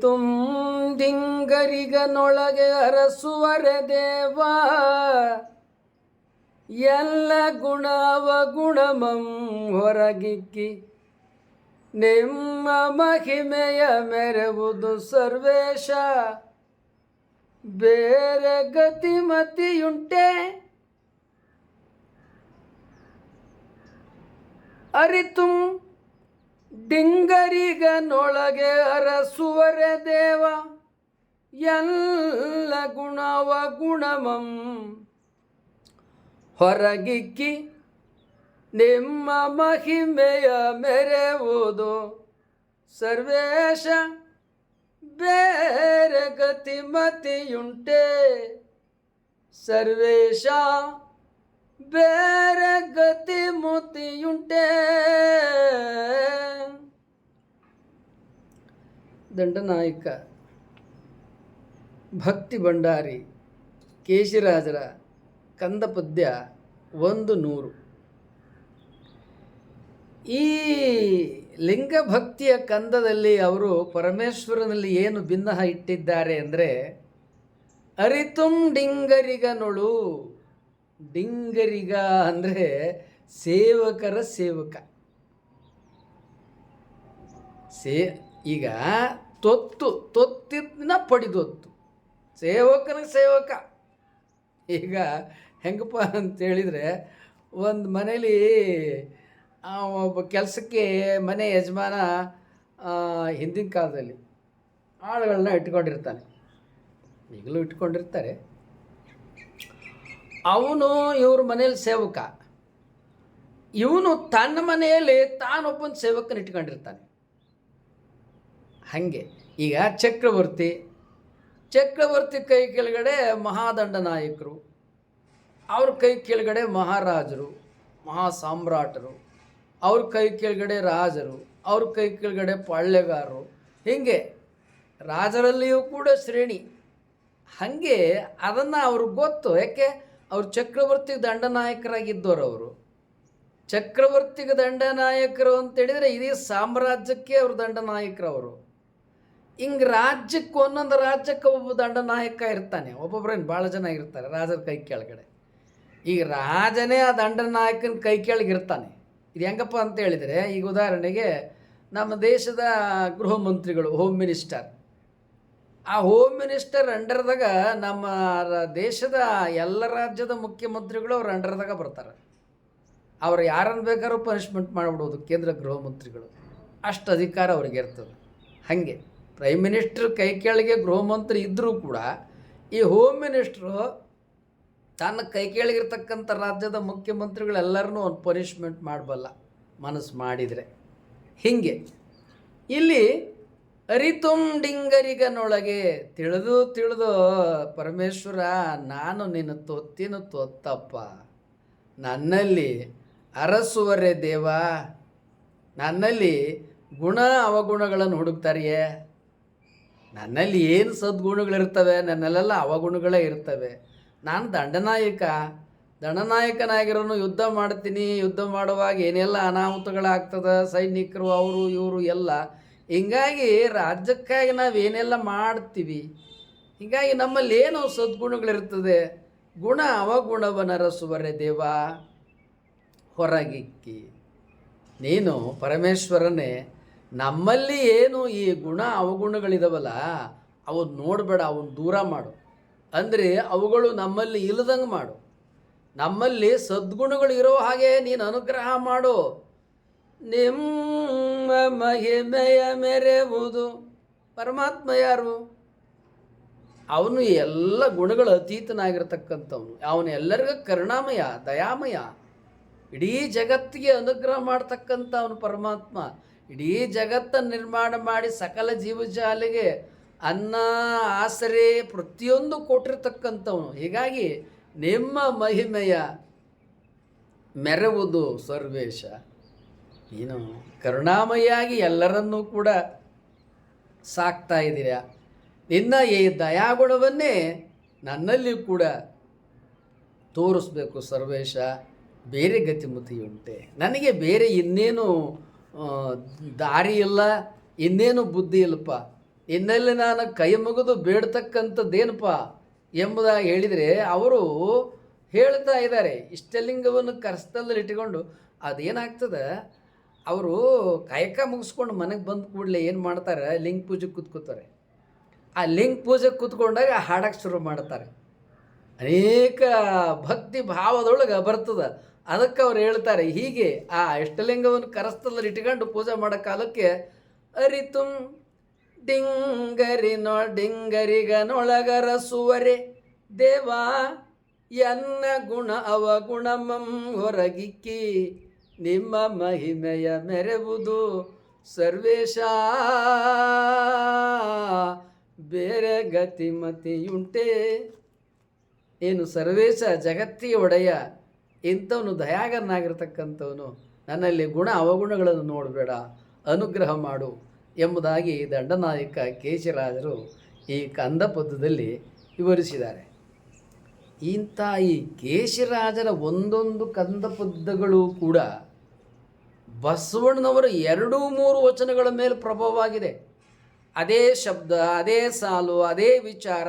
ಅರಿತುಂದಿಂಗರಿಗನೊಳಗೆ ಅರಸುವರೆ ದೇವ. ಎಲ್ಲ ಗುಣವ ಗುಣಮಂ ಹೊರಗಿಕ್ಕಿ ನಿಮ್ಮ ಮಹಿಮೆಯ ಮೆರವುದು ಸರ್ವೇಶ. ಬೇರೆ ಗತಿಮತಿಯುಂಟೆ. ಅರಿತುಂ ಡಿಂಗರಿಗನೊಳಗೆ ಅರಸುವರೆ ದೇವ, ಎಲ್ಲ ಗುಣವ ಗುಣಮಂ. ಹೊರಗಿಕ್ಕಿ ನಿಮ್ಮ ಮಹಿಮೆಯ ಮೆರೆವುದು ಸರ್ವೇಶ, ಬೇರೆ ಗತಿಮತಿಯುಂಟೆ. ಸರ್ವೇಶ, ಬೇರೆ ಗತಿಮತಿಯುಂಟೆ. ದಂಡನಾಯಕ, ಭಕ್ತಿ ಭಂಡಾರಿ, ಕೇಶಿರಾಜರ ಕಂದಪದ್ಯ ಒಂದು ನೂರು. ಈ ಲಿಂಗಭಕ್ತಿಯ ಕಂದದಲ್ಲಿ ಅವರು ಪರಮೇಶ್ವರನಲ್ಲಿ ಏನು ಭಿನ್ನ ಇಟ್ಟಿದ್ದಾರೆ ಅಂದರೆ, ಅರಿತುಂ ಡಿಂಗರಿಗನೊಳು. ಡಿಂಗರಿಗ ಅಂದರೆ ಸೇವಕರ ಸೇವಕ. ಸೇ ಈಗ ತೊತ್ತು ತೊತ್ತಿನ ಪಡಿದೊತ್ತು ಸೇವಕನ ಸೇವಕ. ಈಗ ಹೆಂಗಪ್ಪ ಅಂತ ಹೇಳಿದರೆ ಒಂದು ಮನೇಲಿ ಒಬ್ಬ ಕೆಲಸಕ್ಕೆ ಮನೆ ಯಜಮಾನ ಹಿಂದಿನ ಕಾಲದಲ್ಲಿ ಆಳುಗಳನ್ನ ಇಟ್ಕೊಂಡಿರ್ತಾನೆ. ಈಗಲೂ ಇಟ್ಕೊಂಡಿರ್ತಾರೆ. ಅವನು ಇವ್ರ ಮನೇಲಿ ಸೇವಕ. ಇವನು ತನ್ನ ಮನೆಯಲ್ಲಿ ತಾನೊಬ್ಬನ ಸೇವಕನ ಇಟ್ಕೊಂಡಿರ್ತಾನೆ. ಹಾಗೆ. ಈಗ ಚಕ್ರವರ್ತಿ ಚಕ್ರವರ್ತಿ ಕೈ ಕೆಳಗಡೆ ಮಹಾದಂಡ ನಾಯಕರು, ಅವ್ರ ಕೈ ಕೆಳಗಡೆ ಮಹಾರಾಜರು ಮಹಾ ಸಾಮ್ರಾಟರು ಅವ್ರ ಕೈ ಕೆಳಗಡೆ ರಾಜರು, ಅವ್ರ ಕೈ ಕೆಳಗಡೆ ಪಾಳ್ಯಗಾರರು. ಹೀಗೆ ರಾಜರಲ್ಲಿಯೂ ಕೂಡ ಶ್ರೇಣಿ. ಹಾಗೆ ಅದನ್ನು ಅವ್ರಿಗೆ ಗೊತ್ತು. ಯಾಕೆ? ಅವ್ರು ಚಕ್ರವರ್ತಿ ದಂಡನಾಯಕರಾಗಿದ್ದವರು ಅವರು. ಚಕ್ರವರ್ತಿಗೆ ದಂಡನಾಯಕರು ಅಂತೇಳಿದರೆ ಇಡೀ ಸಾಮ್ರಾಜ್ಯಕ್ಕೆ ಅವರು ದಂಡನಾಯಕರವರು ಹಿಂಗೆ ರಾಜ್ಯಕ್ಕೆ ಒಂದೊಂದು ರಾಜ್ಯಕ್ಕೆ ಒಬ್ಬ ದಂಡನಾಯಕ ಇರ್ತಾನೆ. ಒಬ್ಬೊಬ್ರೇನು ಭಾಳ ಜನ ಇರ್ತಾರೆ, ರಾಜರ ಕೈ ಕೆಳಗಡೆ. ಈಗ ರಾಜನೇ ಆ ದಂಡನಾಯಕನ ಕೈ ಕೆಳಗೆ ಇರ್ತಾನೆ. ಇದು ಹೆಂಗಪ್ಪ ಅಂತ ಹೇಳಿದರೆ, ಈಗ ಉದಾಹರಣೆಗೆ ನಮ್ಮ ದೇಶದ ಗೃಹ ಮಂತ್ರಿಗಳು ಹೋಮ್ ಮಿನಿಸ್ಟರ್ ಆ ಹೋಮ್ ಮಿನಿಸ್ಟರ್ ಅಂಡರ್ದಾಗ ನಮ್ಮ ದೇಶದ ಎಲ್ಲ ರಾಜ್ಯದ ಮುಖ್ಯಮಂತ್ರಿಗಳು ಅವ್ರ ಅಂಡರ್ದಾಗ ಬರ್ತಾರೆ. ಅವ್ರು ಯಾರನ್ನು ಬೇಕಾದ್ರೂ ಪನಿಷ್ಮೆಂಟ್ ಮಾಡಿಬಿಡೋದು ಕೇಂದ್ರ ಗೃಹ ಮಂತ್ರಿಗಳು. ಅಷ್ಟು ಅಧಿಕಾರ ಅವ್ರಿಗೆ ಇರ್ತದೆ. ಹಾಗೆ. ಪ್ರೈಮ್ ಮಿನಿಸ್ಟರ್ ಕೈ ಕೆಳಗೆ ಗೃಹ ಮಂತ್ರಿ ಇದ್ದರೂ ಕೂಡ ಈ ಹೋಮ್ ಮಿನಿಸ್ಟ್ರು ತನ್ನ ಕೈ ಕೆಳಗಿರ್ತಕ್ಕಂಥ ರಾಜ್ಯದ ಮುಖ್ಯಮಂತ್ರಿಗಳೆಲ್ಲರನ್ನೂ ಒಂದು ಪನಿಷ್ಮೆಂಟ್ ಮಾಡಬಲ್ಲ, ಮನಸ್ಸು ಮಾಡಿದರೆ. ಹೀಗೆ, ಇಲ್ಲಿ ಅರಿತುಂಡಿಂಗರಿಗನೊಳಗೆ ತಿಳಿದು ತಿಳಿದು ಪರಮೇಶ್ವರ, ನಾನು ನಿನ್ನ ತೊತ್ತಿನ ತೊತ್ತಪ್ಪ, ನನ್ನಲ್ಲಿ ಅರಸುವರೆ ದೇವ, ನನ್ನಲ್ಲಿ ಗುಣ ಅವಗುಣಗಳನ್ನು ಹುಡುಕ್ತಾರೆಯೇ. ನನ್ನಲ್ಲಿ ಏನು ಸದ್ಗುಣಗಳಿರ್ತವೆ, ನನ್ನಲ್ಲೆಲ್ಲ ಅವಗುಣಗಳೇ ಇರ್ತವೆ. ನಾನು ದಂಡನಾಯಕ. ದಂಡನಾಯಕನಾಗಿರೋನು ಯುದ್ಧ ಮಾಡ್ತೀನಿ, ಯುದ್ಧ ಮಾಡುವಾಗ ಏನೆಲ್ಲ ಅನಾಹುತಗಳಾಗ್ತದೆ, ಸೈನಿಕರು, ಅವರು, ಇವರು, ಎಲ್ಲ. ಹಿಂಗಾಗಿ ರಾಜ್ಯಕ್ಕಾಗಿ ನಾವು ಏನೆಲ್ಲ ಮಾಡ್ತೀವಿ, ಹೀಗಾಗಿ ನಮ್ಮಲ್ಲಿ ಏನು ಸದ್ಗುಣಗಳಿರ್ತದೆ? ಗುಣ ಅವಗುಣವನರಸುವರೆ ದೇವ, ಹೊರಗಿಕ್ಕಿ. ನೀನು ಪರಮೇಶ್ವರನೇ ನಮ್ಮಲ್ಲಿ ಏನು ಈ ಗುಣ ಅವಗುಣಗಳಿದಾವಲ್ಲ ಅವನ್ನ ನೋಡಬೇಡ ಅವನ್ನ ದೂರ ಮಾಡು. ಅಂದರೆ ಅವುಗಳು ನಮ್ಮಲ್ಲಿ ಇಲ್ಲದಂಗೆ ಮಾಡು. ನಮ್ಮಲ್ಲಿ ಸದ್ಗುಣಗಳು ಇರೋ ಹಾಗೆ ನೀನು ಅನುಗ್ರಹ ಮಾಡು. ನಿಮ್ಮ ಮಹಿಮೆಯ ಮೆರೆವುದು ಪರಮಾತ್ಮ ಯಾರು? ಅವನು ಎಲ್ಲ ಗುಣಗಳು ಅತೀತನಾಗಿರ್ತಕ್ಕಂಥವನು. ಅವನು ಎಲ್ಲರಿಗೂ ಕರುಣಾಮಯ, ದಯಾಮಯ. ಇಡೀ ಜಗತ್ತಿಗೆ ಅನುಗ್ರಹ ಮಾಡ್ತಕ್ಕಂಥ ಅವನು ಪರಮಾತ್ಮ. ಇಡೀ ಜಗತ್ತ ನಿರ್ಮಾಣ ಮಾಡಿ ಸಕಲ ಜೀವಜಾಲಿಗೆ ಅನ್ನ, ಆಸರೆ ಪ್ರತಿಯೊಂದು ಕೊಟ್ಟಿರ್ತಕ್ಕಂಥವನು. ಹೀಗಾಗಿ ನಿಮ್ಮ ಮಹಿಮೆಯ ಮೆರವುದು ಸರ್ವೇಶ. ನೀನು ಕರುಣಾಮಯಿಯಾಗಿ ಎಲ್ಲರನ್ನೂ ಕೂಡ ಸಾಕ್ತಾ ಇದ್ದೀರ? ನಿನ್ನ ಈ ದಯಾಗುಣವನ್ನೇ ನನ್ನಲ್ಲಿ ಕೂಡ ತೋರಿಸ್ಬೇಕು ಸರ್ವೇಶ. ಬೇರೆ ಗತಿಮತಿಯುಂಟೆ ನನಗೆ ಬೇರೆ ಇನ್ನೇನು ದಾರಿ ಇಲ್ಲ, ಇನ್ನೇನು ಬುದ್ಧಿ ಇಲ್ಲಪ್ಪ. ಇನ್ನಲ್ಲಿ ನಾನು ಕೈ ಮುಗಿದು ಬೇಡ್ತಕ್ಕಂಥದ್ದೇನಪ್ಪ ಎಂಬುದಾಗಿ ಹೇಳಿದರೆ ಅವರು ಹೇಳ್ತಾ ಇದ್ದಾರೆ. ಇಷ್ಟಲಿಂಗವನ್ನು ಕರೆಸ್ತಲ್ಲಿ ಇಟ್ಟುಕೊಂಡು ಅದೇನಾಗ್ತದೆ? ಅವರು ಕಾಯಕ ಮುಗಿಸ್ಕೊಂಡು ಮನೆಗೆ ಬಂದ ಕೂಡಲೇ ಏನು ಮಾಡ್ತಾರೆ? ಲಿಂಗ ಪೂಜೆ ಕೂತ್ಕೋತಾರೆ. ಆ ಲಿಂಗ ಪೂಜೆ ಕೂತ್ಕೊಂಡಾಗ ಹಾಡಕ್ಕೆ ಶುರು ಮಾಡ್ತಾರೆ. ಅನೇಕ ಭಕ್ತಿ ಭಾವದೊಳಗೆ ಬರ್ತದೆ. ಅದಕ್ಕೆ ಅವ್ರು ಹೇಳ್ತಾರೆ, ಹೀಗೆ ಆ ಇಷ್ಟಲಿಂಗವನ್ನು ಕರಸ್ತದಲ್ಲಿ ಇಟ್ಕೊಂಡು ಪೂಜೆ ಮಾಡೋ ಕಾಲಕ್ಕೆ ಅರಿತುಂ ಡಿಂಗರಿ ಡಿಂಗರಿಗನೊಳಗರಸುವರೆ. ಡಿಂಗರಿಗನೊಳಗರ ಸುವರೆ ದೇವಾ, ಎನ್ನ ಗುಣ ಅವಗುಣಮಂ ಹೊರಗಿಕ್ಕಿ, ನಿಮ್ಮ ಮಹಿಮೆಯ ಮೆರೆವುದು ಸರ್ವೇಶ. ಬೇರೆ ಗತಿಮತಿಯುಂಟೆ. ಏನು ಸರ್ವೇಶ ಜಗತ್ತಿಯ ಒಡೆಯ ಇಂಥವನು ದಯಾಗರನಾಗಿರ್ತಕ್ಕಂಥವನು, ನನ್ನಲ್ಲಿ ಗುಣ ಅವಗುಣಗಳನ್ನು ನೋಡಬೇಡ, ಅನುಗ್ರಹ ಮಾಡು ಎಂಬುದಾಗಿ ದಂಡನಾಯಕ ಕೇಶರಾಜರು ಈ ಕಂದ ಪದ್ಯದಲ್ಲಿ ವಿವರಿಸಿದ್ದಾರೆ. ಇಂಥ ಈ ಕೇಶರಾಜರ ಒಂದೊಂದು ಕಂದ ಪದ್ಯಗಳು ಕೂಡ ಬಸವಣ್ಣನವರ ಎರಡು ಮೂರು ವಚನಗಳ ಮೇಲೆ ಪ್ರಭಾವವಾಗಿದೆ. ಅದೇ ಶಬ್ದ, ಅದೇ ಸಾಲು, ಅದೇ ವಿಚಾರ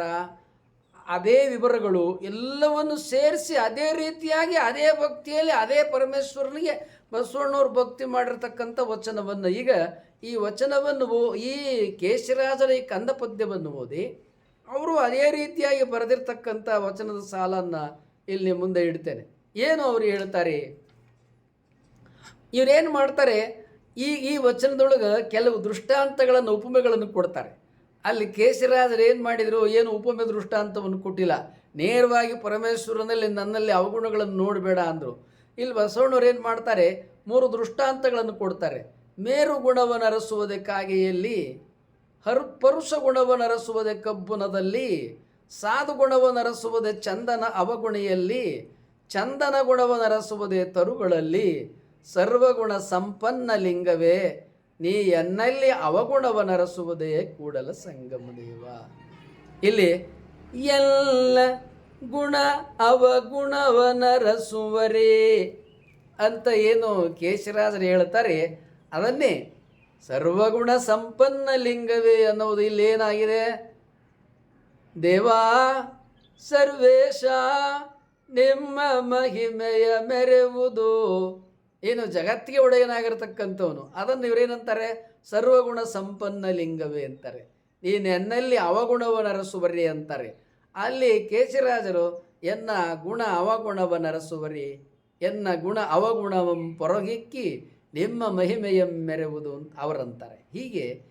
ಅದೇ ವಿವರಗಳು ಎಲ್ಲವನ್ನು ಸೇರಿಸಿ ಅದೇ ರೀತಿಯಾಗಿ, ಅದೇ ಭಕ್ತಿಯಲ್ಲಿ ಅದೇ ಪರಮೇಶ್ವರನಿಗೆ ಬಸವಣ್ಣವ್ರು ಭಕ್ತಿ ಮಾಡಿರ್ತಕ್ಕಂಥ ವಚನವನ್ನು, ಈಗ ಈ ವಚನವನ್ನು ಈ ಕೇಶರಾಜರ ಈ ಕಂದ ಪದ್ಯವನ್ನು ಓದಿ, ಅವರು ಅದೇ ರೀತಿಯಾಗಿ ಬರೆದಿರ್ತಕ್ಕಂಥ ವಚನದ ಸಾಲನ್ನು ಇಲ್ಲಿ ಮುಂದೆ ಇಡ್ತೇನೆ. ಏನು ಅವರು ಹೇಳ್ತಾರೆ? ಇವರೇನು ಮಾಡ್ತಾರೆ? ಈ ಈ ವಚನದೊಳಗೆ ಕೆಲವು ದೃಷ್ಟಾಂತಗಳನ್ನು, ಉಪಮೆಗಳನ್ನು ಕೊಡ್ತಾರೆ. ಅಲ್ಲಿ ಕೇಶರಾಜರು ಏನು ಮಾಡಿದರು? ಏನು ಉಪಮೆ ದೃಷ್ಟಾಂತವನ್ನು ಕೊಟ್ಟಿಲ್ಲ. ನೇರವಾಗಿ ಪರಮೇಶ್ವರನಲ್ಲಿ ನನ್ನಲ್ಲಿ ಅವಗುಣಗಳನ್ನು ನೋಡಬೇಡ ಅಂದರು. ಇಲ್ಲಿ ಬಸವಣ್ಣವ್ರು ಏನು ಮಾಡ್ತಾರೆ? ಮೂರು ದೃಷ್ಟಾಂತಗಳನ್ನು ಕೊಡ್ತಾರೆ. ಮೇರು ಗುಣವನ್ನು ಇಲ್ಲಿ ಹರ್ ಪರುಷ ಗುಣವನ್ನು ಅರಸುವುದೇ ಕಬ್ಬುನದಲ್ಲಿ, ಸಾಧು ಗುಣವನ್ನು ಚಂದನ ಅವಗುಣಿಯಲ್ಲಿ, ಚಂದನ ಗುಣವನ್ನು ಅರಸುವುದೇ ತರುಗಳಲ್ಲಿ, ಸರ್ವಗುಣ ಸಂಪನ್ನ ಲಿಂಗವೇ. ನೀ ಎನ್ನಲ್ಲಿ ಅವಗುಣವನರಸುವುದೇ ಕೂಡಲ ಸಂಗಮದೇವ. ಇಲ್ಲಿ ಎಲ್ಲ ಗುಣ ಅವಗುಣವನರಸುವರೇ ಅಂತ ಏನು ಕೇಶರಾಜರು ಹೇಳ್ತಾರೆ. ಅದನ್ನೇ ಸರ್ವಗುಣ ಸಂಪನ್ನ ಲಿಂಗವೇ ಅನ್ನೋದು ಇಲ್ಲಿ ಏನಾಗಿದೆ ದೇವಾ ಸರ್ವೇಶ ನಿಮ್ಮ ಮಹಿಮೆಯ ಮೆರೆವುದು ಏನು ಜಗತ್ತಿಗೆ ಒಡೆಯನಾಗಿರ್ತಕ್ಕಂಥವನು. ಅದನ್ನು ಇವರೇನಂತಾರೆ? ಸರ್ವಗುಣ ಸಂಪನ್ನ ಲಿಂಗವೇ ಅಂತಾರೆ. ನೀನು ಅವಗುಣವ ಅವಗುಣವನರಸುವರಿ ಅಂತಾರೆ. ಅಲ್ಲಿ ಕೇಶರಾಜರು, ಎನ್ನ ಗುಣ ಅವಗುಣವನರಸುವರಿ, ಎನ್ನ ಗುಣ ಅವಗುಣವಂ ಪೊರಗಿಕ್ಕಿ ನಿಮ್ಮ ಮಹಿಮೆಯ ಮೆರೆವುದು ಅವರಂತಾರೆ. ಹೀಗೆ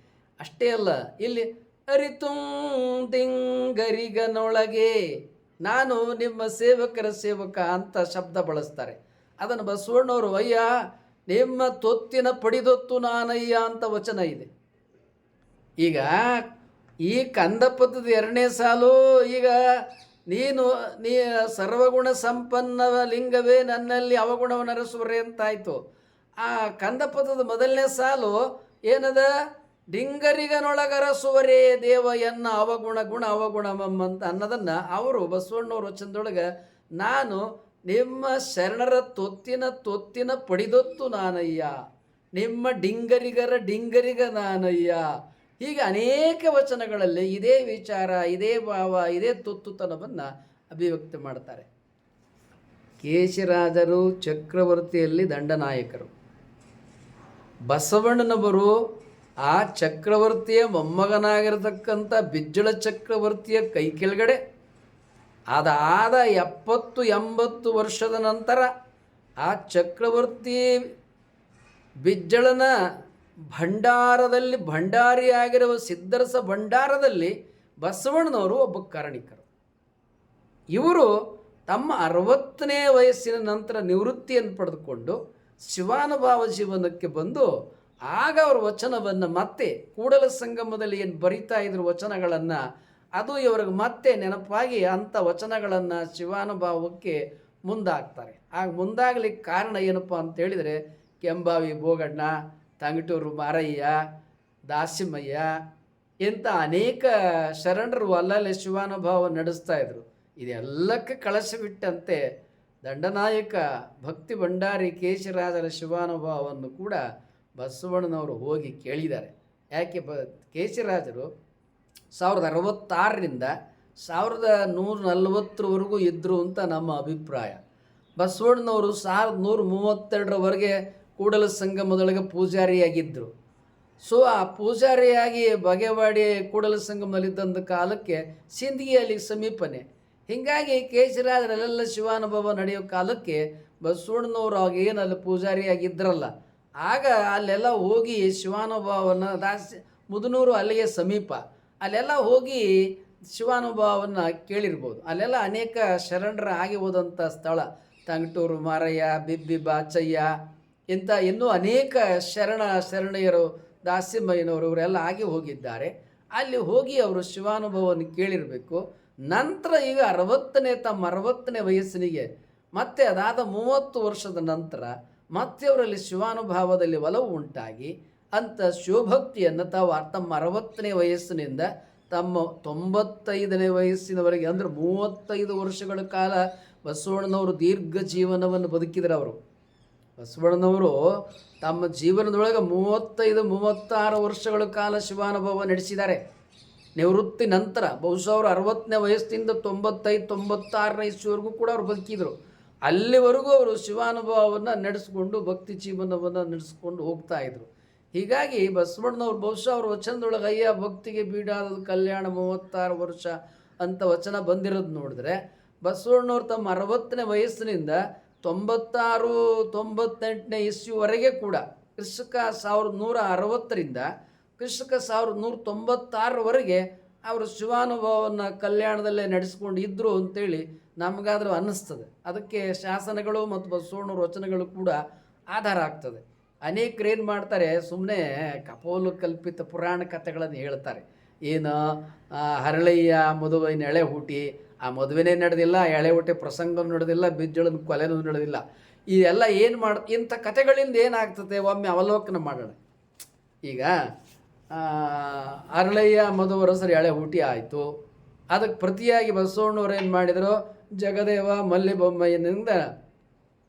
ಅಷ್ಟೇ ಅಲ್ಲ, ಇಲ್ಲಿ ಅರಿತು ತಿಂಗರಿಗನೊಳಗೆ ನಾನು ನಿಮ್ಮ ಸೇವಕರ ಸೇವಕ ಅಂತ ಶಬ್ದ ಬಳಸ್ತಾರೆ. ಅದನ್ನು ಬಸವಣ್ಣವರು, ಅಯ್ಯ, ನಿಮ್ಮ ತೊತ್ತಿನ ಪಡಿದೊತ್ತು ನಾನಯ್ಯ ಅಂತ ವಚನ ಇದೆ. ಈಗ ಈ ಕಂದ ಎರಡನೇ ಸಾಲು, ಈಗ ನೀನು, ನೀ ಸರ್ವಗುಣ ಸಂಪನ್ನ ಲಿಂಗವೇ ನನ್ನಲ್ಲಿ ಅವಗುಣವನ್ನು ಅರಸುವರೆ ಅಂತಾಯಿತು. ಆ ಕಂದ ಪದ್ಯದ ಮೊದಲನೇ ಸಾಲು ಏನದ? ಡಿಂಗರಿಗನೊಳಗರಸುವರೇ ದೇವ ಎನ್ನ ಅವಗುಣ ಗುಣ ಅವಗುಣಮಂ ಅಂತ ಅನ್ನೋದನ್ನು ಅವರು ಬಸವಣ್ಣವ್ರ ವಚನದೊಳಗೆ ನಾನು ನಿಮ್ಮ ಶರಣರ ತೊತ್ತಿನ ತೊತ್ತಿನ ಪಡಿದೊತ್ತು ನಾನಯ್ಯ. ನಿಮ್ಮ ಡಿಂಗರಿಗರ ಡಿಂಗರಿಗ ನಾನಯ್ಯ. ಹೀಗೆ ಅನೇಕ ವಚನಗಳಲ್ಲಿ ಇದೇ ವಿಚಾರ, ಇದೇ ಭಾವ, ಇದೇ ತೊತ್ತುತನವನ್ನು ಅಭಿವ್ಯಕ್ತಿ ಮಾಡ್ತಾರೆ. ಕೇಶರಾಜರು ಚಕ್ರವರ್ತಿಯಲ್ಲಿ ದಂಡನಾಯಕರು. ಬಸವಣ್ಣನವರು ಆ ಚಕ್ರವರ್ತಿಯ ಮೊಮ್ಮಗನಾಗಿರತಕ್ಕಂಥ ಬಿಜ್ಜಳ ಚಕ್ರವರ್ತಿಯ ಕೈ ಕೆಳಗಡೆ ಅದಾದ ಎಪ್ಪತ್ತು ಎಂಬತ್ತು ವರ್ಷದ ನಂತರ ಆ ಚಕ್ರವರ್ತಿ ಬಿಜ್ಜಳನ ಭಂಡಾರದಲ್ಲಿ ಭಂಡಾರಿಯಾಗಿರುವ ಸಿದ್ಧರಸ ಭಂಡಾರದಲ್ಲಿ ಬಸವಣ್ಣನವರು ಒಬ್ಬ ಕಾರಣಿಕರು. ಇವರು ತಮ್ಮ ಅರವತ್ತನೇ ವಯಸ್ಸಿನ ನಂತರ ನಿವೃತ್ತಿಯನ್ನು ಪಡೆದುಕೊಂಡು ಶಿವಾನುಭಾವ ಜೀವನಕ್ಕೆ ಬಂದು ಆಗ ಅವರ ವಚನವನ್ನು ಮತ್ತೆ ಕೂಡಲ ಸಂಗಮದಲ್ಲಿ ಏನು ಬರಿತಾ ಇದ್ರು ವಚನಗಳನ್ನು ಅದು ಇವ್ರಿಗೆ ಮತ್ತೆ ನೆನಪಾಗಿ ಅಂಥ ವಚನಗಳನ್ನು ಶಿವಾನುಭಾವಕ್ಕೆ ಮುಂದಾಗ್ತಾರೆ. ಆಗ ಮುಂದಾಗಲಿಕ್ಕೆ ಕಾರಣ ಏನಪ್ಪ ಅಂತ ಹೇಳಿದರೆ, ಕೆಂಬಾವಿ ಬೋಗಣ್ಣ, ತಂಗಟೂರು ಮಾರಯ್ಯ, ದಾಸಿಮಯ್ಯ ಇಂಥ ಅನೇಕ ಶರಣರು ಅಲ್ಲಲ್ಲಿ ಶಿವಾನುಭಾವ ನಡೆಸ್ತಾ ಇದ್ರು. ಇದೆಲ್ಲಕ್ಕೆ ಕಳಶವಿಟ್ಟಂತೆ ದಂಡನಾಯಕ ಭಕ್ತಿ ಭಂಡಾರಿ ಕೇಶರಾಜರ ಶಿವಾನುಭಾವವನ್ನು ಕೂಡ ಬಸವಣ್ಣನವರು ಹೋಗಿ ಕೇಳಿದ್ದಾರೆ. ಯಾಕೆ ಬ ಕೇಶರಾಜರು ಸಾವಿರದ ಅರವತ್ತಾರರಿಂದ ಸಾವಿರದ ನೂರ ನಲವತ್ತರವರೆಗೂ ಇದ್ದರು ಅಂತ ನಮ್ಮ ಅಭಿಪ್ರಾಯ. ಬಸವಣ್ಣನವರು ಸಾವಿರದ ನೂರ ಮೂವತ್ತೆರಡರವರೆಗೆ ಕೂಡಲ ಸಂಗಮದೊಳಗೆ ಪೂಜಾರಿಯಾಗಿದ್ದರು ಸೊ ಆ ಪೂಜಾರಿಯಾಗಿ ಬಗೆವಾಡಿ ಕೂಡಲ ಸಂಗಮದಲ್ಲಿದ್ದಂಥ ಕಾಲಕ್ಕೆ ಸಿಂದಗಿ ಅಲ್ಲಿಗೆ ಸಮೀಪನೇ. ಹೀಗಾಗಿ ಕೇಸರಾದ್ರಲ್ಲೆಲ್ಲ ಶಿವಾನುಭವ ನಡೆಯೋ ಕಾಲಕ್ಕೆ ಬಸವಣ್ಣನವರು ಆಗ ಏನು ಅಲ್ಲಿ ಪೂಜಾರಿಯಾಗಿದ್ರಲ್ಲ. ಆಗ ಅಲ್ಲೆಲ್ಲ ಹೋಗಿ ಶಿವಾನುಭವನ ದಾಸಿ ಮುದನೂರು ಅಲ್ಲಿಗೆ ಸಮೀಪ. ಅಲ್ಲೆಲ್ಲ ಹೋಗಿ ಶಿವಾನುಭವವನ್ನು ಕೇಳಿರ್ಬೋದು. ಅಲ್ಲೆಲ್ಲ ಅನೇಕ ಶರಣರ ಆಗಿ ಹೋದಂಥ ಸ್ಥಳ. ತಂಗಟೂರು ಮಾರಯ್ಯ, ಬಿಬ್ಬಿ, ಬಾಚಯ್ಯ ಇಂಥ ಇನ್ನೂ ಅನೇಕ ಶರಣ ಶರಣೆಯರು ದಾಸಿಮಯ್ಯನವರು ಇವರೆಲ್ಲ ಆಗಿ ಹೋಗಿದ್ದಾರೆ. ಅಲ್ಲಿ ಹೋಗಿ ಅವರು ಶಿವಾನುಭವವನ್ನು ಕೇಳಿರಬೇಕು. ನಂತರ ಈಗ ಅರವತ್ತನೇ ತಮ್ಮ ಅರವತ್ತನೇ ವಯಸ್ಸಿನಿಗೆ ಮತ್ತೆ ಅದಾದ ಮೂವತ್ತು ವರ್ಷದ ನಂತರ ಮತ್ತೆ ಅವರಲ್ಲಿ ಶಿವಾನುಭಾವದಲ್ಲಿ ಒಲವು ಉಂಟಾಗಿ ಅಂತ ಶಿವಭಕ್ತಿಯನ್ನು ತಾವು ತಮ್ಮ ಅರವತ್ತನೇ ವಯಸ್ಸಿನಿಂದ ತಮ್ಮ ತೊಂಬತ್ತೈದನೇ ವಯಸ್ಸಿನವರೆಗೆ, ಅಂದರೆ ಮೂವತ್ತೈದು ವರ್ಷಗಳ ಕಾಲ ಬಸವಣ್ಣನವರು ದೀರ್ಘ ಜೀವನವನ್ನು ಬದುಕಿದ್ರು ಅವರು. ಬಸವಣ್ಣನವರು ತಮ್ಮ ಜೀವನದೊಳಗೆ ಮೂವತ್ತೈದು, ಮೂವತ್ತಾರು ವರ್ಷಗಳ ಕಾಲ ಶಿವಾನುಭವ ನಡೆಸಿದ್ದಾರೆ. ನಿವೃತ್ತಿ ನಂತರ ಬಹುಶಃ ಅವರು ಅರವತ್ತನೇ ವಯಸ್ಸಿನಿಂದ ತೊಂಬತ್ತೈದು, ತೊಂಬತ್ತಾರನೇ ಇಸ್ವಿವರೆಗೂ ಕೂಡ ಅವರು ಬದುಕಿದರು. ಅಲ್ಲಿವರೆಗೂ ಅವರು ಶಿವಾನುಭವವನ್ನು ನಡೆಸ್ಕೊಂಡು, ಭಕ್ತಿ ಜೀವನವನ್ನು ನಡೆಸ್ಕೊಂಡು ಹೋಗ್ತಾ ಇದ್ರು. ಹೀಗಾಗಿ ಬಸವಣ್ಣನವ್ರು ಬಹುಶಃ ಅವ್ರ ವಚನದೊಳಗೆ ಅಯ್ಯ, ಭಕ್ತಿಗೆ ಬೀಡಾದ ಕಲ್ಯಾಣ ಮೂವತ್ತಾರು ವರ್ಷ ಅಂತ ವಚನ ಬಂದಿರೋದು ನೋಡಿದ್ರೆ ಬಸವಣ್ಣವ್ರು ತಮ್ಮ ಅರವತ್ತನೇ ವಯಸ್ಸಿನಿಂದ ತೊಂಬತ್ತಾರು, ತೊಂಬತ್ತೆಂಟನೇ ಇಸ್ವಿವರೆಗೆ ಕೂಡ ಕ್ರಿಸ್ತಕ ಸಾವಿರದ ನೂರ ಅರವತ್ತರಿಂದ ಕ್ರಿಸ್ತಕ ಸಾವಿರದ ನೂರ ತೊಂಬತ್ತಾರರವರೆಗೆ ಅವರು ಶಿವಾನುಭವವನ್ನು ಕಲ್ಯಾಣದಲ್ಲೇ ನಡೆಸ್ಕೊಂಡು ಇದ್ದರು ಅಂತೇಳಿ ನಮಗಾದರೂ ಅನ್ನಿಸ್ತದೆ. ಅದಕ್ಕೆ ಶಾಸನಗಳು ಮತ್ತು ಬಸವಣ್ಣವ್ರ ವಚನಗಳು ಕೂಡ ಆಧಾರ ಆಗ್ತದೆ. ಅನೇಕರು ಏನು ಮಾಡ್ತಾರೆ ಸುಮ್ಮನೆ ಕಪೋಲು ಕಲ್ಪಿತ ಪುರಾಣ ಕಥೆಗಳನ್ನು ಹೇಳ್ತಾರೆ. ಏನು ಹರಳಯ್ಯ ಮದುವೆನ ಎಳೆ ಹುಟಿ, ಆ ಮದುವೆನೇ ನಡೆದಿಲ್ಲ, ಎಳೆ ಹುಟ್ಟಿ ನಡೆದಿಲ್ಲ, ಬಿಜ್ಜಳನ ಕೊಲೆನೂ ನಡೆದಿಲ್ಲ. ಇದೆಲ್ಲ ಏನು ಮಾಡ, ಇಂಥ ಕಥೆಗಳಿಂದ ಏನಾಗ್ತದೆ, ಒಮ್ಮೆ ಅವಲೋಕನ ಮಾಡೋಣ. ಈಗ ಅರಳಯ್ಯ ಮಧುವರಸರು ಎಳೆ ಹುಟಿ ಆಯಿತು. ಅದಕ್ಕೆ ಪ್ರತಿಯಾಗಿ ಬಸವಣ್ಣವ್ರು ಏನು ಮಾಡಿದರು, ಜಗದೇವ ಮಲ್ಲೆ ಬೊಮ್ಮಯ್ಯನಿಂದ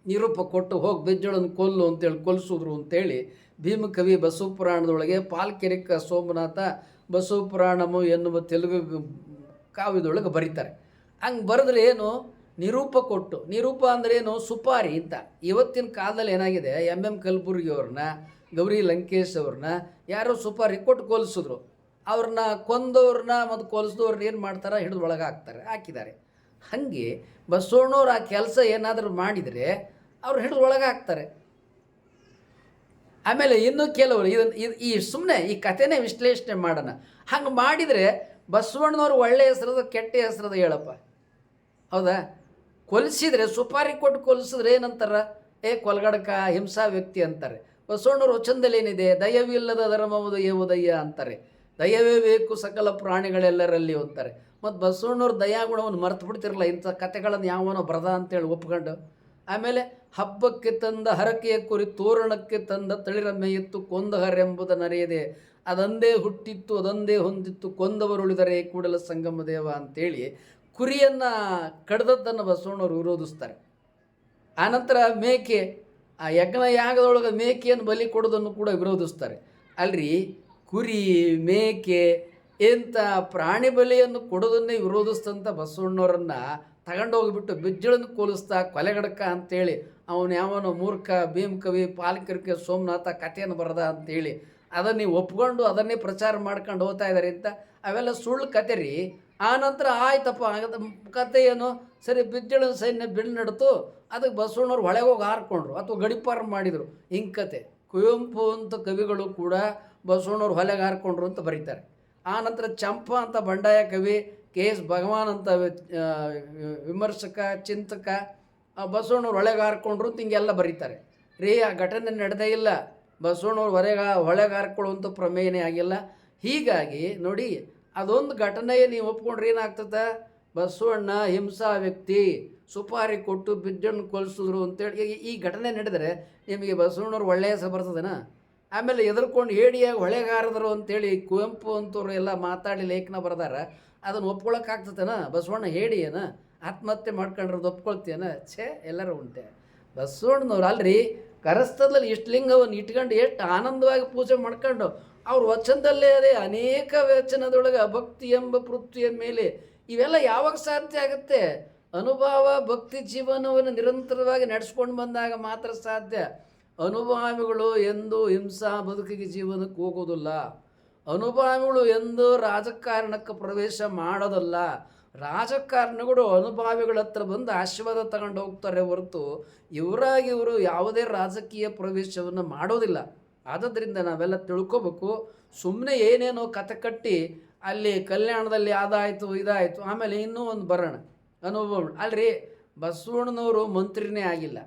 ನಿರೂಪ ಕೊಟ್ಟು ಹೋಗಿ ಬಿಜ್ಜಳನ್ನು ಕೊಲ್ಲು ಅಂತೇಳಿ ಕೊಲ್ಸಿದ್ರು ಅಂತೇಳಿ ಭೀಮಕವಿ ಬಸವಪುರಾಣದೊಳಗೆ ಪಾಲ್ಕೆರಿಕ ಸೋಮನಾಥ ಬಸವಪುರಾಣಮು ಎನ್ನುವ ತೆಲುಗು ಕಾವ್ಯದೊಳಗೆ ಬರೀತಾರೆ. ಹಂಗೆ ಬರೆದ್ರೆ ಏನು? ನಿರೂಪ ಕೊಟ್ಟು. ನಿರೂಪ ಅಂದ್ರೆ ಏನು? ಸುಪಾರಿ ಅಂತ. ಇವತ್ತಿನ ಕಾಲದಲ್ಲಿ ಏನಾಗಿದೆ? ಎಂ ಎಂ ಕಲ್ಬುರ್ಗಿಯವ್ರನ್ನ, ಗೌರಿ ಲಂಕೇಶ್ ಅವ್ರನ್ನ ಯಾರೋ ಸುಪಾರಿ ಕೊಟ್ಟು ಕೊಲ್ಸಿದ್ರು. ಅವ್ರನ್ನ ಕೊಂದವ್ರನ್ನ ಮತ್ತು ಕೊಲ್ಸಿದವ್ರನ್ನ ಏನು ಮಾಡ್ತಾರೆ? ಹಿಡಿದು ಒಳಗೆ ಹಾಕ್ತಾರೆ, ಹಾಕಿದ್ದಾರೆ. ಹಾಗೆ ಬಸವಣ್ಣವ್ರು ಆ ಕೆಲಸ ಏನಾದರೂ ಮಾಡಿದರೆ ಅವ್ರು ಹಿಡಿದು ಒಳಗೆ ಹಾಕ್ತಾರೆ ಆಮೇಲೆ ಇನ್ನೂ ಕೆಲವರು ಇದನ್ನು ಇದು ಈ ಸುಮ್ಮನೆ ಈ ಕಥೆನೇ ವಿಶ್ಲೇಷಣೆ ಮಾಡೋಣ. ಹಂಗೆ ಮಾಡಿದರೆ ಬಸವಣ್ಣನವ್ರು ಒಳ್ಳೆಯ ಹೆಸರದ ಕೆಟ್ಟ ಹೆಸರದ ಹೇಳಪ್ಪ. ಹೌದಾ? ಕೊಲಿಸಿದರೆ ಸುಪಾರಿ ಕೊಟ್ಟು ಕೊಲಿಸಿದ್ರೆ ಏನಂತಾರ? ಏ ಕೊಲ್ಗಡಕ ಹಿಂಸಾ ವ್ಯಕ್ತಿ ಅಂತಾರೆ. ಬಸವಣ್ಣವ್ರ ವಚನದಲ್ಲಿ ಏನಿದೆ ದಯವಿಲ್ಲದ ಧರ್ಮವುದು ಏವುದಯ್ಯ ಅಂತಾರೆ. ದಯವೇ ಬೇಕು ಸಕಲ ಪ್ರಾಣಿಗಳೆಲ್ಲರಲ್ಲಿ ಅಂತಾರೆ. ಮತ್ತು ಬಸವಣ್ಣವ್ರ ಅವನು ಮರ್ತು ಬಿಡ್ತಿರಲ್ಲ ಇಂಥ ಕತೆಗಳನ್ನು ಯಾವನೋ ಬರದ ಅಂತೇಳಿ ಒಪ್ಕೊಂಡು. ಆಮೇಲೆ ಹಬ್ಬಕ್ಕೆ ತಂದ ಹರಕೆಯ ಕುರಿ ತೋರಣಕ್ಕೆ ತಂದ ತಳಿರ ಮೇಯಿತ್ತು ಕೊಂದಹರೆಂಬುದ ನರೆಯದೆ. ಅದಂದೇ ಹುಟ್ಟಿತ್ತು, ಅದೊಂದೇ ಹೊಂದಿತ್ತು ಕೊಂದವರುಳಿದರೆ ಕೂಡಲ ಸಂಗಮ ದೇವ ಅಂತೇಳಿ ಕುರಿಯನ್ನು ಕಡ್ದದ್ದನ್ನು ಬಸವಣ್ಣವ್ರು ವಿರೋಧಿಸ್ತಾರೆ. ಆನಂತರ ಮೇಕೆ, ಆ ಯಜ್ಞ ಯಾಗದೊಳಗೆ ಮೇಕೆಯನ್ನು ಬಲಿ ಕೊಡೋದನ್ನು ಕೂಡ ವಿರೋಧಿಸ್ತಾರೆ. ಅಲ್ರಿ ಕುರಿ, ಮೇಕೆ ಇಂಥ ಪ್ರಾಣಿ ಬಲಿಯನ್ನು ಕೊಡೋದನ್ನೇ ವಿರೋಧಿಸ್ತಂಥ ಬಸವಣ್ಣವರನ್ನು ತಗೊಂಡೋಗ್ಬಿಟ್ಟು ಬಿಜ್ಜಳನ್ನು ಕೋಲಿಸ್ತಾ ಕೊಲೆಗಡಕ ಅಂತೇಳಿ, ಅವನು ಯಾವನೋ ಮೂರ್ಖ ಭೀಮಕವಿ ಪಾಲಕರಿಗೆ ಸೋಮನಾಥ ಕಥೆಯನ್ನು ಬರದ ಅಂತೇಳಿ, ಅದನ್ನು ನೀವು ಒಪ್ಕೊಂಡು ಅದನ್ನೇ ಪ್ರಚಾರ ಮಾಡ್ಕೊಂಡು ಹೋಗ್ತಾ ಇದ್ದಾರೆ ಅಂತ ಅವೆಲ್ಲ ಸುಳ್ಳು ಕತೆ ರೀ. ಆ ನಂತರ ಆಯ್ತಪ್ಪ ಕತೆ ಏನು? ಸರಿ ಬಿಜ್ಜಳ ಸೈನ್ಯ ಬಿಲ್ ನಡೆತು, ಅದಕ್ಕೆ ಬಸವಣ್ಣವ್ರು ಹೊಳೆಗೆ ಹೋಗಿ ಹಾರ್ಕೊಂಡ್ರು ಅಥವಾ ಗಡಿಪಾರ ಮಾಡಿದರು. ಹಿಂಗೆ ಕತೆ, ಕುವೆಂಪು ಅಂತ ಕವಿಗಳು ಕೂಡ ಬಸವಣ್ಣವ್ರು ಹೊಲೆಗೆ ಹಾರ್ಕೊಂಡ್ರು ಅಂತ ಬರೀತಾರೆ. ಆ ನಂತರ ಚಂಪ ಅಂತ ಬಂಡಾಯ ಕವಿ, ಕೆ ಎಸ್ ಭಗವಾನ್ ಅಂತ ವಿಮರ್ಶಕ, ಚಿಂತಕ ಬಸವಣ್ಣವ್ರು ಹೊಳೆಗೆ ಹಾರ್ಕೊಂಡ್ರು ಹಿಂಗೆಲ್ಲ ಬರೀತಾರೆ. ರೀ, ಆ ಘಟನೆ ನಡೆದೇ ಇಲ್ಲ. ಬಸವಣ್ಣವ್ರು ಹೊರೆಗೆ ಹೊಳೆಗೆ ಹಾರ್ಕೊಳ್ಳುವಂಥ ಪ್ರಮೇಯನೇ ಆಗಿಲ್ಲ. ಹೀಗಾಗಿ ನೋಡಿ, ಅದೊಂದು ಘಟನೆ ನೀವು ಒಪ್ಕೊಂಡ್ರೆ ಏನಾಗ್ತದೆ? ಬಸವಣ್ಣ ಹಿಂಸಾ ವ್ಯಕ್ತಿ, ಸುಪಾರಿ ಕೊಟ್ಟು ಬಿದ್ದನ್ನು ಕೊಲಿಸಿದ್ರು ಅಂತೇಳಿ. ಈ- ಘಟನೆ ನಡೆದರೆ ನಿಮಗೆ ಬಸವಣ್ಣವ್ರು ಒಳ್ಳೆಯ ಹೆಸರು ಬರ್ತದೇನಾ? ಆಮೇಲೆ ಎದುರ್ಕೊಂಡು ಹೇಡಿಯಾಗಿ ಹೊಳೆಗಾರದರು ಅಂತೇಳಿ ಕುವೆಂಪು ಅಂತವ್ರು ಎಲ್ಲ ಮಾತಾಡಿ ಲೇಖನ ಬರ್ದಾರ, ಅದನ್ನು ಒಪ್ಕೊಳಕ್ಕಾಗ್ತದೇನ ಬಸವಣ್ಣ ಹೇಳಿ ಏನ? ಆತ್ಮಹತ್ಯೆ ಮಾಡ್ಕೊಂಡ್ರದ್ದು ಒಪ್ಕೊಳ್ತೀಯನ? ಛೇ, ಎಲ್ಲರೂ ಉಂಟೆ. ಬಸವಣ್ಣನವ್ರು ಅಲ್ರಿ, ಕರಸ್ತದಲ್ಲಿ ಇಷ್ಟು ಲಿಂಗವನ್ನು ಇಟ್ಕೊಂಡು ಎಷ್ಟು ಆನಂದವಾಗಿ ಪೂಜೆ ಮಾಡ್ಕೊಂಡು, ಅವ್ರ ವಚನದಲ್ಲೇ ಅದೇ ಅನೇಕ ವಚನದೊಳಗೆ ಭಕ್ತಿ ಎಂಬ ಪೃಥ್ವಿಯ ಮೇಲೆ ಇವೆಲ್ಲ ಯಾವಾಗ ಸಾಧ್ಯ ಆಗುತ್ತೆ? ಅನುಭವ, ಭಕ್ತಿ ಜೀವನವನ್ನು ನಿರಂತರವಾಗಿ ನಡೆಸ್ಕೊಂಡು ಬಂದಾಗ ಮಾತ್ರ ಸಾಧ್ಯ. ಅನುಭಾವಿಗಳು ಎಂದು ಹಿಂಸಾ ಬದುಕಿಗೆ ಜೀವನಕ್ಕೆ ಹೋಗೋದಿಲ್ಲ. ಅನುಭಾವಿಗಳು ಎಂದು ರಾಜಕಾರಣಕ್ಕೆ ಪ್ರವೇಶ ಮಾಡೋದಲ್ಲ. ರಾಜಕಾರಣಿಗಳು ಅನುಭಾವಿಗಳ ಹತ್ರ ಬಂದು ಆಶೀರ್ವಾದ ತಗೊಂಡು ಹೋಗ್ತಾರೆ ಹೊರತು ಇವರಾಗಿ ಇವರು ಯಾವುದೇ ರಾಜಕೀಯ ಪ್ರವೇಶವನ್ನು ಮಾಡೋದಿಲ್ಲ. ಆದ್ದರಿಂದ ನಾವೆಲ್ಲ ತಿಳ್ಕೊಬೇಕು. ಸುಮ್ಮನೆ ಏನೇನೋ ಕತೆ ಕಟ್ಟಿ ಅಲ್ಲಿ ಕಲ್ಯಾಣದಲ್ಲಿ ಅದಾಯಿತು, ಇದಾಯಿತು, ಆಮೇಲೆ ಇನ್ನೂ ಒಂದು ಬರೋಣ. ಅನುಭವ ಅಲ್ರಿ, ಬಸವಣ್ಣನವರು ಮಂತ್ರಿನೇ ಆಗಿಲ್ಲ.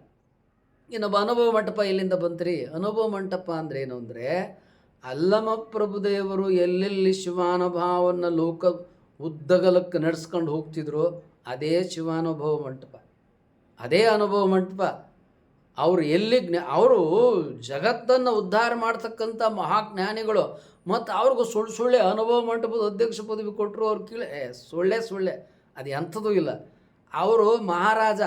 ಇನ್ನೊಬ್ಬ ಅನುಭವ ಮಂಟಪ ಎಲ್ಲಿಂದ ಬಂತ್ರಿ ಅನುಭವ ಮಂಟಪ ಅಂದ್ರೆ ಏನು ಅಂದರೆ, ಅಲ್ಲಮ ಪ್ರಭುದೇವರು ಎಲ್ಲೆಲ್ಲಿ ಶಿವಾನುಭಾವವನ್ನು ಲೋಕ ಉದ್ದಗಲಕ್ಕೆ ನಡೆಸ್ಕೊಂಡು ಹೋಗ್ತಿದ್ರು, ಅದೇ ಶಿವಾನುಭವ ಮಂಟಪ. ಅದೇ ಅನುಭವ ಮಂಟಪ. ಅವರು ಎಲ್ಲಿ ಅವರು ಜಗತ್ತನ್ನು ಉದ್ಧಾರ ಮಾಡ್ತಕ್ಕಂಥ ಮಹಾಜ್ಞಾನಿಗಳು, ಮತ್ತು ಅವ್ರಿಗೂ ಸುಳ್ಳು ಸುಳ್ಳೆ ಅನುಭವ ಮಂಟಪದ ಅಧ್ಯಕ್ಷ ಪದವಿ ಕೊಟ್ಟರು ಅವ್ರು ಕೇಳಿ ಸುಳ್ಳೆ ಸುಳ್ಳೆ, ಅದು ಎಂಥದೂ ಇಲ್ಲ. ಅವರು ಮಹಾರಾಜ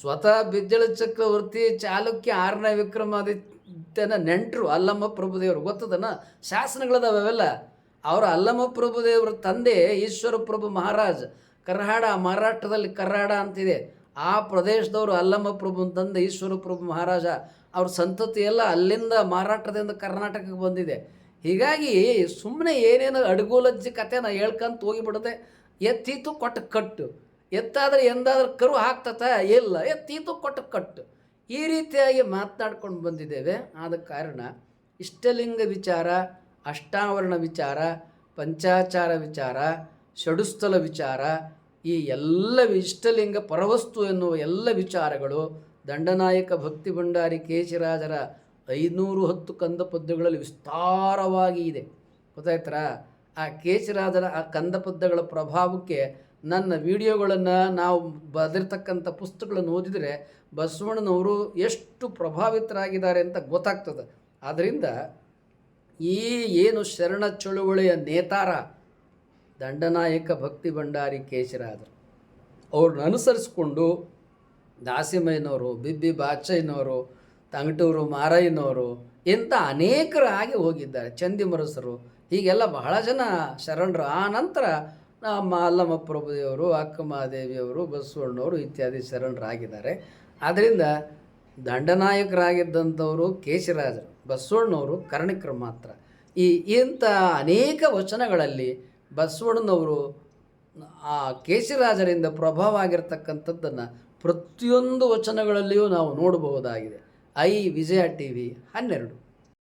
ಸ್ವತಃ ಬಿದ್ದಳ ಚಕ್ರವರ್ತಿ ಚಾಲುಕ್ಯ ಆರನೇ ವಿಕ್ರಮಾದಿತ್ಯನ ನೆಂಟರು ಅಲ್ಲಮ್ಮ ಪ್ರಭುದೇವರು. ಗೊತ್ತದನ? ಶಾಸನಗಳದಾವ ಅವೆಲ್ಲ. ಅವರು ಅಲ್ಲಮ್ಮ ಪ್ರಭುದೇವರ ತಂದೆ ಈಶ್ವರ ಪ್ರಭು ಮಹಾರಾಜ್. ಕರ್ನಾಡ, ಮಹಾರಾಷ್ಟ್ರದಲ್ಲಿ ಕರ್ನಾಡ ಅಂತಿದೆ. ಆ ಪ್ರದೇಶದವರು ಅಲ್ಲಮ್ಮ ಪ್ರಭು ತಂದೆ ಈಶ್ವರ ಪ್ರಭು ಮಹಾರಾಜ. ಅವ್ರ ಸಂತತಿ ಎಲ್ಲ ಅಲ್ಲಿಂದ ಮಹಾರಾಷ್ಟ್ರದಿಂದ ಕರ್ನಾಟಕಕ್ಕೆ ಬಂದಿದೆ. ಹೀಗಾಗಿ ಸುಮ್ಮನೆ ಏನೇನು ಅಡುಗುಲಜ್ಜಿ ಕಥೆನ ಹೇಳ್ಕಂತ ಹೋಗಿಬಿಡದೆ ಎತ್ತೀತು ಕೊಟ್ಟು ಕಟ್ಟು. ಎತ್ತಾದ್ರೆ ಎಂದಾದ್ರೂ ಕರು ಹಾಕ್ತತ? ಇಲ್ಲ. ಎತ್ತೀತು ಕೊಟ್ಟು ಕಟ್ಟು. ಈ ರೀತಿಯಾಗಿ ಮಾತನಾಡ್ಕೊಂಡು ಬಂದಿದ್ದೇವೆ. ಆದ ಕಾರಣ ಇಷ್ಟಲಿಂಗ ವಿಚಾರ, ಅಷ್ಟಾವರಣ ವಿಚಾರ, ಪಂಚಾಚಾರ ವಿಚಾರ, ಷಡುಸ್ಥಲ ವಿಚಾರ, ಈ ಎಲ್ಲ ಇಷ್ಟಲಿಂಗ ಪರವಸ್ತು ಎನ್ನುವ ಎಲ್ಲ ವಿಚಾರಗಳು ದಂಡನಾಯಕ ಭಕ್ತಿ ಭಂಡಾರಿ ಕೇಶಿರಾಜರ ಐನೂರು ಹತ್ತು ಕಂದ ಪದ್ಯಗಳಲ್ಲಿ ವಿಸ್ತಾರವಾಗಿ ಇದೆ. ಗೊತ್ತಾಯ್ತರ? ಆ ಕೇಶಿರಾಜರ ಆ ಕಂದ ಪದ್ಯಗಳ ಪ್ರಭಾವಕ್ಕೆ ನನ್ನ ವಿಡಿಯೋಗಳನ್ನು ನಾವು ಬರೆದಿರ್ತಕ್ಕಂಥ ಪುಸ್ತಕಗಳನ್ನು ಓದಿದರೆ ಬಸವಣ್ಣನವರು ಎಷ್ಟು ಪ್ರಭಾವಿತರಾಗಿದ್ದಾರೆ ಅಂತ ಗೊತ್ತಾಗ್ತದೆ. ಆದ್ದರಿಂದ ಈ ಏನು ಶರಣ ಚಳುವಳಿಯ ನೇತಾರ ದಂಡನಾಯಕ ಭಕ್ತಿ ಭಂಡಾರಿ ಕೇಶರಾದರು ಅವ್ರನ್ನ ಅನುಸರಿಸ್ಕೊಂಡು ದಾಸಿಮಯ್ಯನವರು, ಬಿಬ್ಬಿ ಬಾಚಯ್ಯನವರು, ತಂಗಟೂರು ಮಾರಯ್ಯನವರು ಇಂಥ ಅನೇಕರಾಗಿ ಹೋಗಿದ್ದಾರೆ. ಚಂದಿಮರಸರು, ಹೀಗೆಲ್ಲ ಬಹಳ ಜನ ಶರಣರು. ಆ ನಂತರ ನಮ್ಮ ಅಲ್ಲಮ್ಮ ಪ್ರಭುದೇವರು ಅಕ್ಕ ಮಹಾದೇವಿಯವರು ಬಸವಣ್ಣವರು ಇತ್ಯಾದಿ ಶರಣರಾಗಿದ್ದಾರೆ. ಆದ್ದರಿಂದ ದಂಡನಾಯಕರಾಗಿದ್ದಂಥವರು ಕೇಶರಾಜರು, ಬಸವಣ್ಣವರು ಕರ್ಣಿಕರು ಮಾತ್ರ. ಈ ಇಂಥ ಅನೇಕ ವಚನಗಳಲ್ಲಿ ಬಸವಣ್ಣನವರು ಆ ಕೇಶರಾಜರಿಂದ ಪ್ರಭಾವ ಆಗಿರ್ತಕ್ಕಂಥದ್ದನ್ನು ಪ್ರತಿಯೊಂದು ವಚನಗಳಲ್ಲಿಯೂ ನಾವು ನೋಡಬಹುದಾಗಿದೆ. ಐ ವಿಜಯ ಟಿ ವಿ ಹನ್ನೆರಡು.